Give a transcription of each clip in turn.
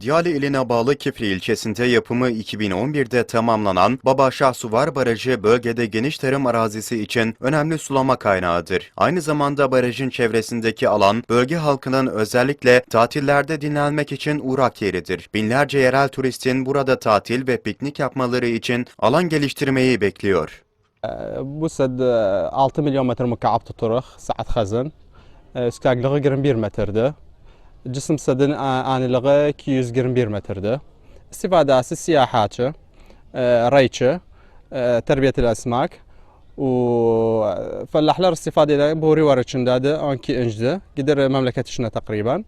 Diyale iline bağlı Kifli ilçesinde yapımı 2011'de tamamlanan Babaşah Suvar Barajı bölgede geniş tarım arazisi için önemli sulama kaynağıdır. Aynı zamanda barajın çevresindeki alan bölge halkının özellikle tatillerde dinlenmek için uğrak yeridir. Binlerce yerel turistin burada tatil ve piknik yapmaları için alan geliştirmeyi bekliyor. Ee, bu 6 milyon metre müka'ab tuturuh, saat hazın سكاك لغة جرم بير متر ده جسم سدن آن لغة كيوز جرم بير متر ده استفادة أساس سياحات ريتشة تربية الأسماك وفلاحlar استفادة ده بوري ورشن ده أنكي إنجده قدر مملكتنا تقريبا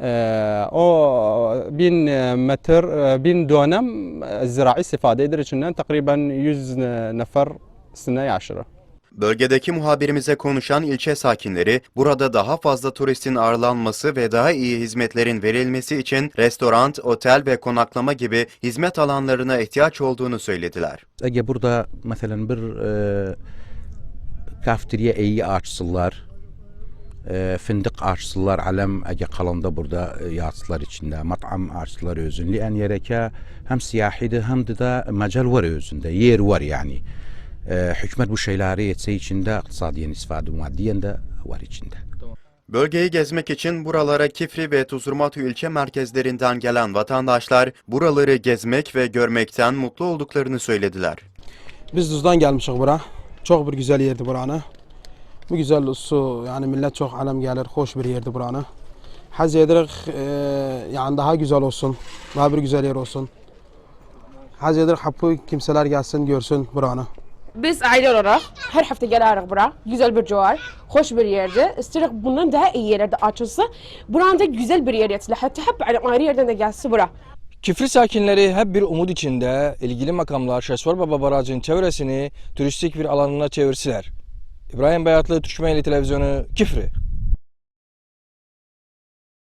او بين متر بين دونم الزراعي استفادة يدري تقريبا 100 نفر سنة عشرة Bölgedeki muhabirimize konuşan ilçe sakinleri burada daha fazla turistin ağırlanması ve daha iyi hizmetlerin verilmesi için restoran, otel ve konaklama gibi hizmet alanlarına ihtiyaç olduğunu söylediler. Ege burada mesela bir e, kafeterya iyi açsınlar. E, fındık açsınlar. Alem ege kalanda burada e, yatsılar içinde. Mat'am açsınlar özün. Lian yereke hem siyahide hem de de mecal var özünde. Yer var yani. E, hükümet bu şeyleri etse içinde iktisadiyen istifade maddiyen de var içinde. Bölgeyi gezmek için buralara Kifri ve Tuzurmatu ilçe merkezlerinden gelen vatandaşlar buraları gezmek ve görmekten mutlu olduklarını söylediler. Biz Duz'dan gelmişiz bura. Çok bir güzel yerdi buranı. Bu güzel su yani millet çok alem gelir. Hoş bir yerdi buranı. Haz ederek e, yani daha güzel olsun. Daha bir güzel yer olsun. Haz ederek hapı kimseler gelsin görsün buranı. Biz aile olarak her hafta gelerek bura. Güzel bir civar, hoş bir yerde. İstedik bundan daha iyi yerlerde açılsa. Buranın da güzel bir yer yetilir. Hatta hep ayrı yerden de gelse bura. Kifli sakinleri hep bir umut içinde ilgili makamlar Şesvar Baba Barajı'nın çevresini turistik bir alanına çevirsiler. İbrahim Bayatlı Türkmenli Televizyonu Kifri.